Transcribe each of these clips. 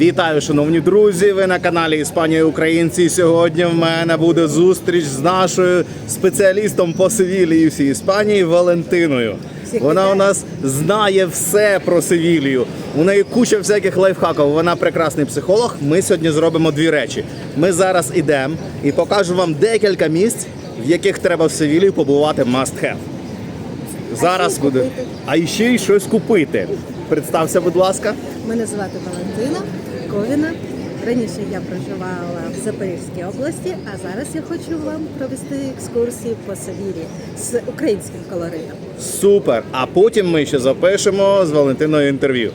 Вітаю, шановні друзі! Ви на каналі Іспанія Українці. Сьогодні в мене буде зустріч з нашою спеціалістом по Севілії всій Іспанії Валентиною. Вона у нас знає все про Севілію. У неї куча всяких лайфхаків. Вона прекрасний психолог. Ми сьогодні зробимо дві речі. Ми зараз ідемо і покажу вам декілька місць, в яких треба в Севілії побувати must have. Зараз буде. А ще й щось купити. Представся, будь ласка. Мене звати Валентина Ковіна. Раніше я проживала в Запорізькій області, а зараз я хочу вам провести екскурсії по Савірі з українським колоритом. Супер! А потім ми ще запишемо з Валентиною інтерв'ю.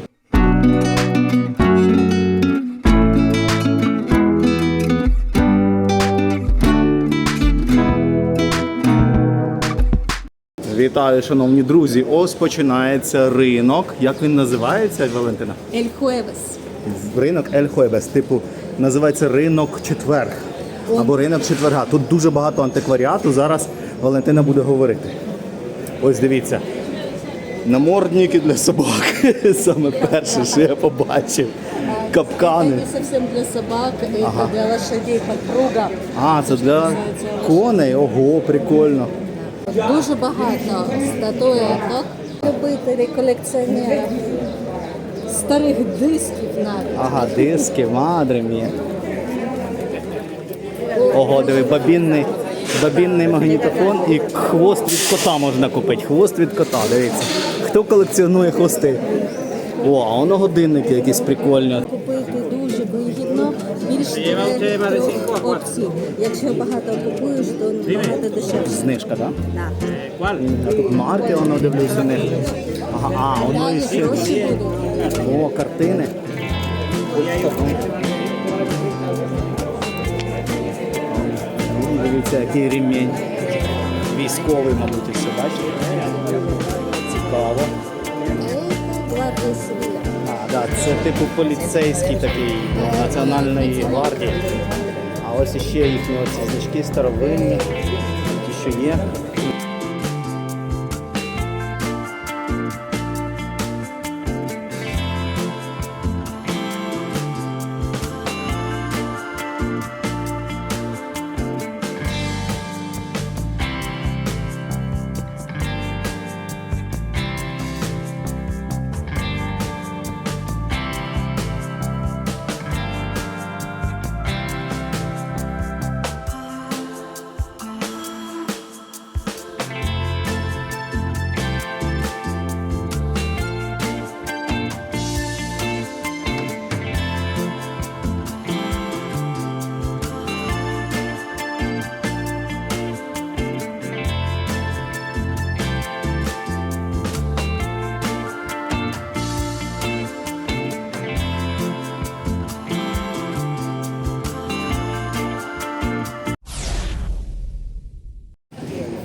Вітаю, шановні друзі! Ось починається ринок. Як він називається, Валентина? Ель Хуевес. Ринок Ель Хуебес, типу, називається ринок четверг. Або ринок четверга. Тут дуже багато антикваріату. Зараз Валентина буде говорити. Ось дивіться. Намордники для собак. Саме перше, що я побачив. Капкани. Не зовсім для собак, це для лошадей подпруга. А, це для коней. Ого, прикольно. Дуже багато статуеток. Любителі колекціонерів старих дисків навіть. Ага, диски, мадри мій. Ого, диви, бабінний, бабінний магнітофон і хвост від кота можна купити. Хвост від кота, дивіться. Хто колекціонує хвости? О, а воно годинники якісь прикольні. Купити дуже вигідно, більш трьох опцій. Якщо багато купуєш, то набагато дешевше. Знижка, так? Да. А тут марки, воно дивлюся них. Ага, а, воно і ще. О, картини. Ну, Дивіться, який ремінь. Військовий, мабуть, і все, бачите? Цікаво. А, да, це типу поліцейський такий ну, національної гвардії. А ось іще їхні оці значки старовинні, ті, що є.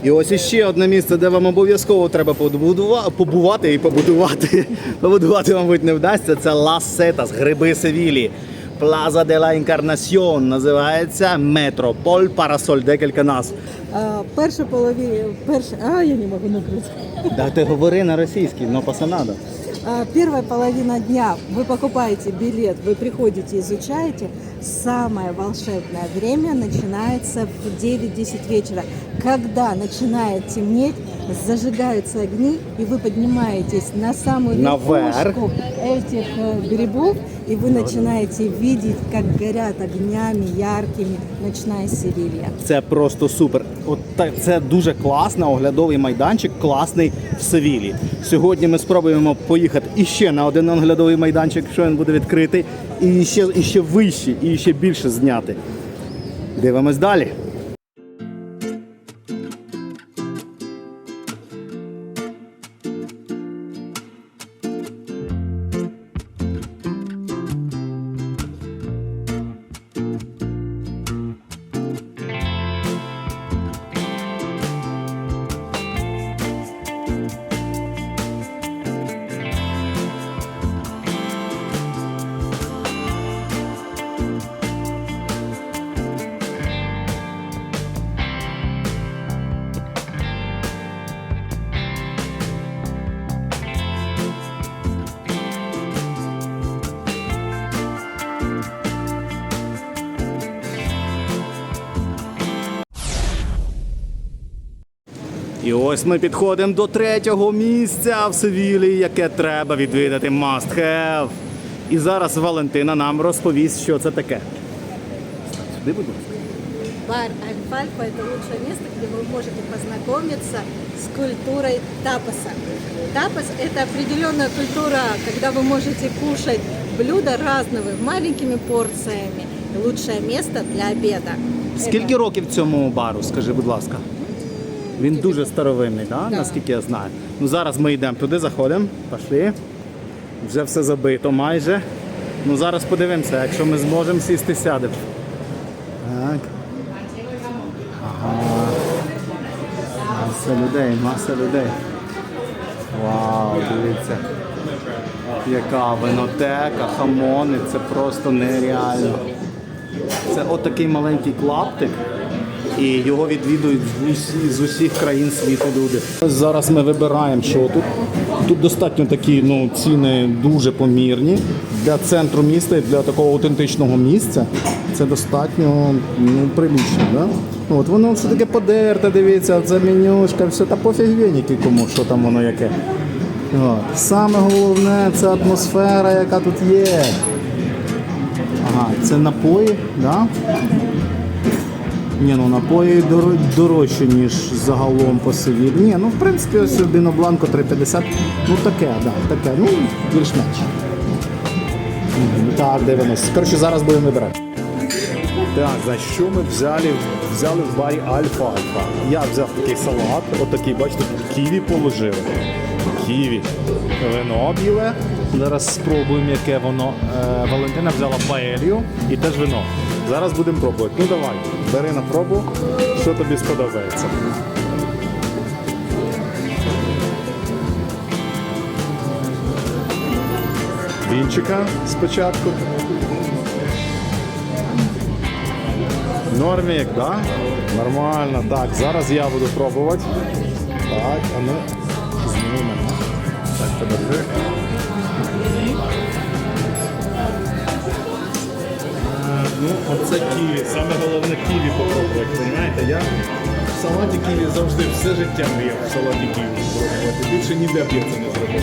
І ось іще одне місце, де вам обов'язково треба побувати і побудувати. Побудувати, мабуть, не вдасться. Це Лас Сетас, гриби Севілі. Плаза де ла Інкарнаціон називається Метрополь Парасоль, декілька назв. А, перша половина, перша, а я не можу накрити. Да ти говори на російській, но пасанадо. Первая половина дня вы покупаете билет, вы приходите, изучаете. Самое волшебное время начинается в 9-10 вечера. Когда начинает темнеть, зажигаются огни, и вы поднимаетесь на самую Наверх. верхушку этих э, грибов, и вы начинаете видеть, как горят огнями яркими ночная Севилья. Це просто супер. От так, це дуже класно, оглядовий майданчик, класний в Севілі. Сьогодні ми спробуємо поїхати іще на один оглядовий майданчик, якщо він буде відкритий, і ще, і ще вище, і ще більше зняти. Дивимось далі. І ось ми підходимо до третього місця в Севілі, яке треба відвідати must have. І зараз Валентина нам розповість, що це таке. Сюди, будь ласка. Бар Альфальфа – это лучшее место, где вы можете познакомиться с культурой тапаса. Тапас – это определенная культура, когда вы можете кушать блюда разного, маленькими порциями. Лучшее место для обеда. Скільки років цьому бару, скажи, будь ласка? Він дуже старовинний, да? Да. наскільки я знаю. Ну зараз ми йдемо туди, заходимо. Пішли. Вже все забито майже. Ну зараз подивимося, якщо ми зможемо сісти, сядемо. Так. Ага. Маса людей, маса людей. Вау, дивіться. Яка винотека, хамони, це просто нереально. Це отакий маленький клаптик, і його відвідують з, усі, з усіх країн світу люди. Зараз ми вибираємо, що тут. Тут достатньо такі ну, ціни дуже помірні. Для центру міста і для такого аутентичного місця це достатньо ну, прилично. Да? Ну, От воно все таке подерте, дивіться, це менюшка, все та пофіг кому, що там воно яке. От. Саме головне це атмосфера, яка тут є. Ага, це напої, да? Ні, ну напої дор- дорожчі, ніж загалом по селі. Ні, ну в принципі ось Біно Бланко 3,50. Ну таке, да, таке, ну більш-менш. Так, дивимось. Коротше, зараз будемо вибирати. Так, за що ми взяли, взяли в барі Альфа Альфа? Я взяв такий салат, отакий, бачите, ківі положили. Ківі. Вино біле. Зараз спробуємо, яке воно. Е, Валентина взяла паелью і теж вино. Зараз будемо пробувати. Ну давай, бери на пробу, що тобі сподобається. Вінчика спочатку. Нормік, да? Нормально. Так, зараз я буду пробувати. Так, а ну знімемо. Так, подожди. Ну, оце ківі. Саме головне ківі попробувати. Розумієте? Я в салаті ківі завжди все життя мріяв в салаті ківі спробувати. Більше ніде б я це не зробив.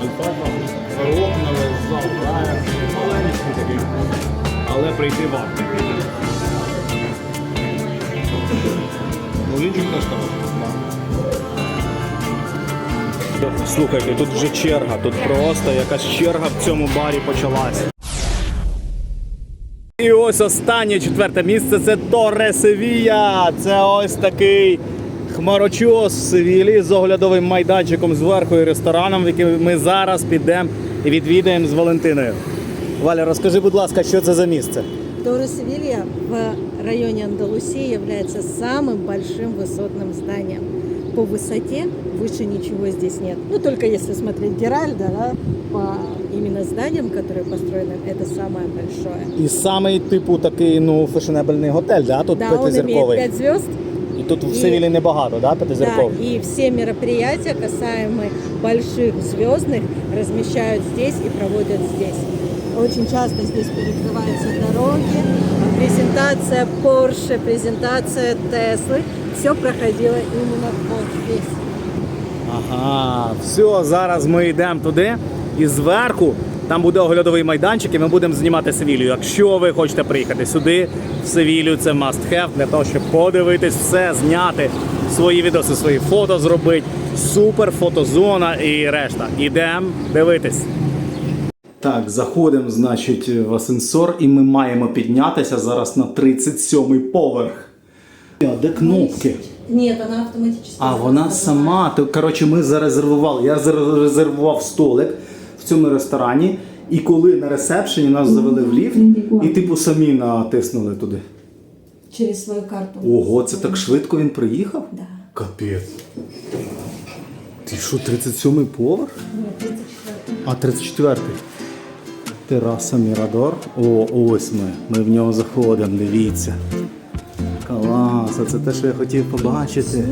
Альфа рок на весь зал. Маленький такий. Але прийти варто. Ну, Лінчик теж там Слухайте, тут вже черга, тут просто якась черга в цьому барі почалась. І ось останнє четверте місце це Торре Севія. Це ось такий хмарочос в Севілі з оглядовим майданчиком зверху і рестораном, в який ми зараз підемо і відвідаємо з Валентиною. Валя, розкажи, будь ласка, що це за місце? Торе Севилья в районе Андалусии является самым большим высотным зданием. По высоте выше ничего здесь нет. Ну, только если смотреть Геральда, да, по именно зданиям, которые построены, это самое большое. І самий типу такий ну фешенебельний готель, да? Тут Да, он имеет п'ятизірковий. 5 звезд. І тут в І- Севілі небагато, да, Да, п'ятизіркових? и все мероприятия, касаемые больших звездных, размещают здесь и проводят здесь. Очень часто здесь перекрываются дороги, презентация Porsche, презентация Теслы. Все проходило именно вот здесь. Ага, все, зараз ми йдемо туди і зверху там буде оглядовий майданчик, і ми будемо знімати Севілію. Якщо ви хочете приїхати сюди, в Севілію, це must have для того, щоб подивитись все, зняти свої відоси, свої фото зробити. Супер фотозона і решта. Ідемо дивитись. Так, заходимо, значить, в асценсор, і ми маємо піднятися зараз на 37-й поверх. А де кнопки? Нет, она автоматически. А вона сама. То коротше, ми зарезервували. Я зарезервував столик в цьому ресторані, і коли на ресепшені нас завели в ліфт, і типу самі натиснули туди. Через свою карту. Ого, це так швидко він приїхав? Да. Капець. Ти що, 37-й поверх? А, 34-й. Тераса Мірадор. О, ось ми. Ми в нього заходимо, дивіться. Клас, а це те, що я хотів побачити.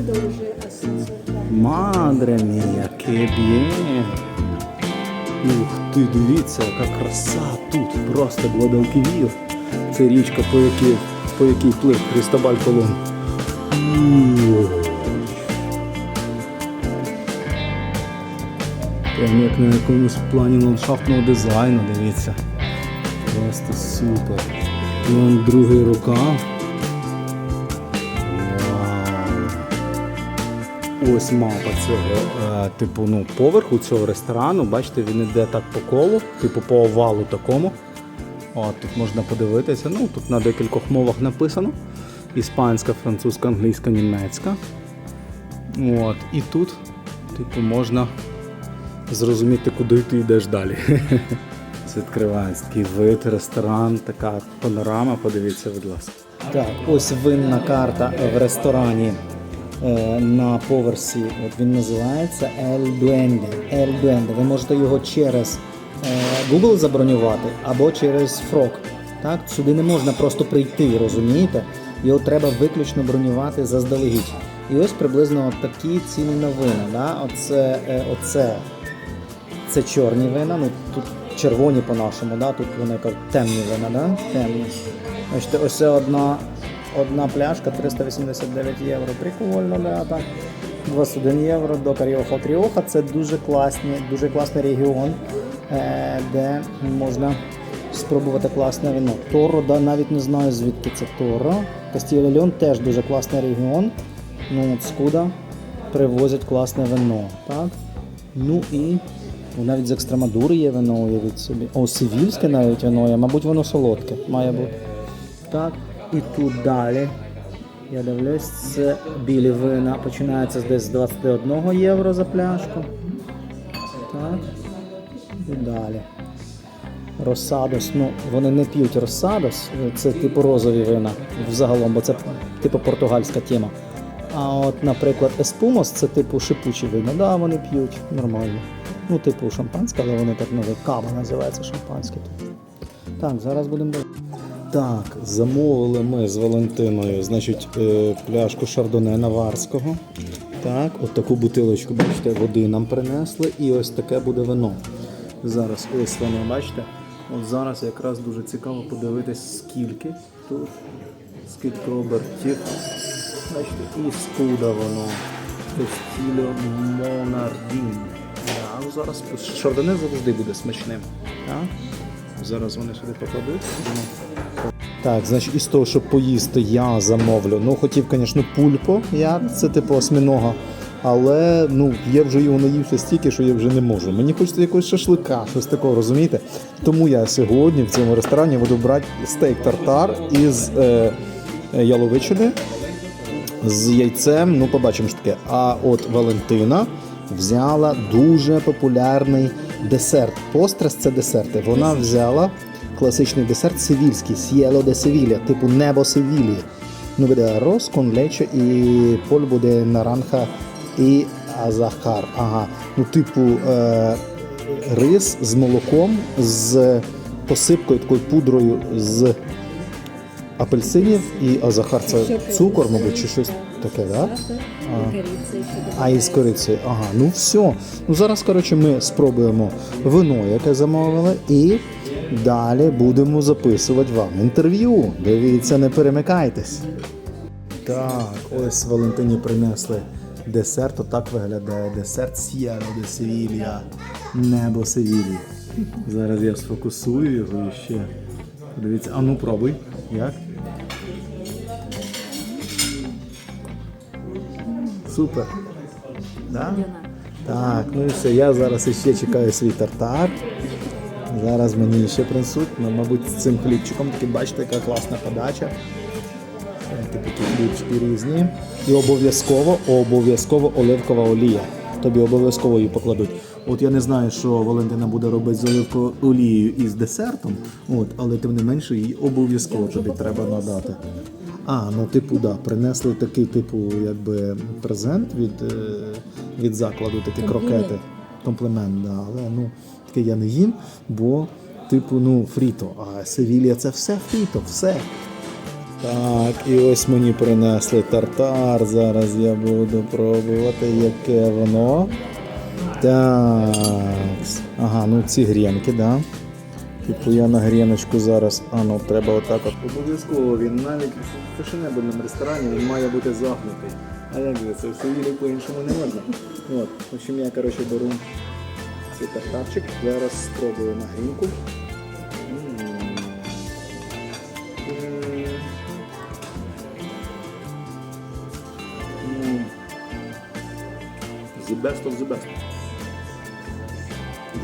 Мадре мія, bien. Ух ти, дивіться, яка краса тут. Просто Гвадалківір. Це річка, по якій, по якій плив Христобаль Колон. Прям як на якомусь плані ландшафтного дизайну, дивіться. Просто супер. Вон другий рукав. Ось мапа цього, е, типу, ну, поверху цього ресторану. Бачите, він іде так по колу, типу по овалу такому. От, тут можна подивитися. Ну, тут на декількох мовах написано: іспанська, французька, англійська, німецька. От, і тут, типу, можна зрозуміти, куди ти йдеш далі. Це відкривається такий вид, ресторан, така панорама, подивіться, будь ласка. Так, ось винна карта в ресторані на поверсі. От він називається El Duende. El Duende. Ви можете його через е, Google забронювати або через Frog. Так, сюди не можна просто прийти, розумієте? Його треба виключно бронювати заздалегідь. І ось приблизно такі ціни на вина. Да? Оце, е, оце це чорні вина, ну тут червоні по-нашому, да? тут вони кажуть темні вина, да? темні. Бачите, ось це одна, одна пляшка 389 євро. Прикольно, так. 21 євро до Каріоха. Кріоха це дуже класні, дуже класний регіон, е, де можна спробувати класне вино. Торо, да, навіть не знаю звідки це Торо. Кастіль Леон теж дуже класний регіон. Ну, от Скуда привозять класне вино. Так? Ну і навіть з Екстремадури є вино, уявіть собі. О, сивільське навіть вино є, мабуть, воно солодке має бути. Так, і тут далі. Я дивлюсь, це білі вина починається десь з 21 євро за пляшку. Так. І далі. Росадос, ну вони не п'ють Росадос, це типу розові вина взагалом, бо це типу португальська тема. А от, наприклад, Еспумос це типу шипучі вина. Да, вони п'ють нормально. Ну, типу шампанське, але вони так називають. Кава називається шампанське. Так, зараз будемо. Так, замовили ми з Валентиною, значить, е, пляшку шардоне наварського. Так, от таку бутилочку, бачите, води нам принесли, і ось таке буде вино. Зараз ось воно, бачите? От зараз якраз дуже цікаво подивитись, скільки тут, скільки обертів. Бачите, і скуда воно. Стилю Монардін. Да, ну зараз шардоне завжди буде смачним. Так? Зараз вони сюди покладуть. Так, значить, із того, щоб поїсти, я замовлю. Ну, хотів, звісно, пульпо, я, це типу осьминога. Але ну, я вже його наївся стільки, що я вже не можу. Мені хочеться якогось шашлика, щось такого, розумієте? Тому я сьогодні в цьому ресторані буду брати стейк тартар із е, е, яловичини з яйцем. Ну, побачимо що таке. А от Валентина взяла дуже популярний десерт. Пострес це десерти. Вона взяла класичний десерт севільський, сієло де Севілля, типу небо Севілії. Ну, буде арроз, кон лечо і польбу де наранха і азахар. Ага. Ну, типу, е- рис з молоком, з посипкою, такою пудрою з апельсинів і азахар це цукор, мабуть, чи щось таке, да? А із корицею. Ага, ну все. Ну зараз, коротше, ми спробуємо вино, яке замовили, і далі будемо записувати вам інтерв'ю. Дивіться, не перемикайтесь. Так, ось Валентині принесли десерт. Отак виглядає десерт Сієро де Севілія. Небо Севілії. Зараз я сфокусую його і ще. Подивіться, а ну пробуй. Як? Супер. Да? Так, ну і все. Я зараз іще чекаю свій тартар. Зараз мені ще принесуть, ну, мабуть, з цим хлібчиком. Такі бачите, яка класна подача. Такі хлібчики різні. І обов'язково, обов'язково оливкова олія. Тобі обов'язково її покладуть. От я не знаю, що Валентина буде робити з оливковою олією і з десертом, от, але тим не менше її обов'язково тобі треба надати. А, ну типу, да, принесли такий, типу, якби презент від, е, від закладу, такі крокети. Комплімент, да, але ну таке я не їм, бо, типу, ну, фріто. А Севілія це все фріто, все. Так, і ось мені принесли тартар. Зараз я буду пробувати, яке воно. Так. Ага, ну ці грінки, да. Типу я на гріночку зараз. А ну треба отак от. Обов'язково він навіть в фешенебельному ресторані він має бути загнутий. А як же це? В Севілі по-іншому не можна. От, в общем, я коротше беру цей тартарчик, зараз спробую на грінку. The best of the best.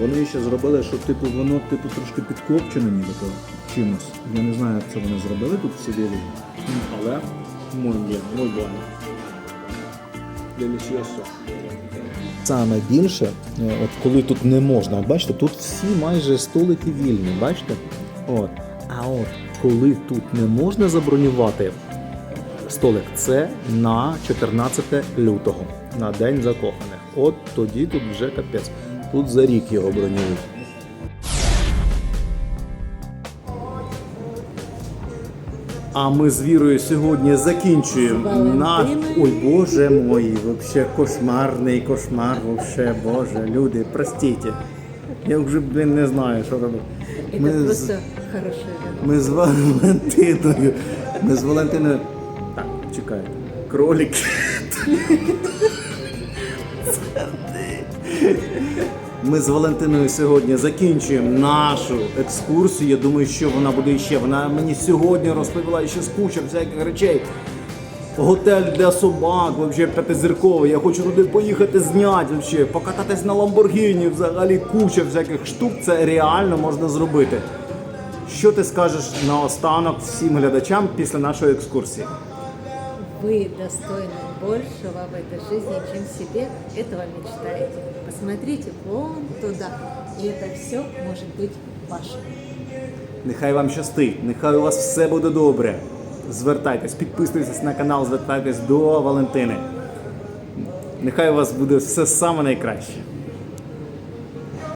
Вони ще зробили, що типу воно типу трошки підкопчене нібито чимось. Я не знаю, як це вони зробили тут в Сибірі. Але muy bien, muy bueno. Delicioso. Саме більше, е, от коли тут не можна, от бачите, тут всі майже столики вільні, бачите? От. А от коли тут не можна забронювати столик, це на 14 лютого, на День закоханих. От тоді тут вже капець. Тут за рік його бронюють. А ми з Вірою сьогодні закінчуємо наш. Ой, боже мой, вообще кошмарний кошмар, вообще, боже, люди, простіть. Я вже, блин не знаю, що робити. Ми з- просто ми з Валентиною. Ми з Валентиною. Так, чекайте. Кролики. Ми з Валентиною сьогодні закінчуємо нашу екскурсію. Я думаю, що вона буде ще. Вона мені сьогодні розповіла ще з куча всяких речей. Готель для собак, вообще п'ятизірковий. Я хочу туди поїхати зняти, вообще, покататись на Ламборгіні, взагалі куча всяких штук. Це реально можна зробити. Що ти скажеш наостанок всім глядачам після нашої екскурсії? Вы достойны большего в этой жизни, чем себе этого мечтаете. Посмотрите вон туда, и это все может быть вашим. Нехай вам щастить, нехай у вас все буде добре. Звертайтесь, підписуйтесь на канал, звертайтесь до Валентини. Нехай у вас буде все саме найкраще.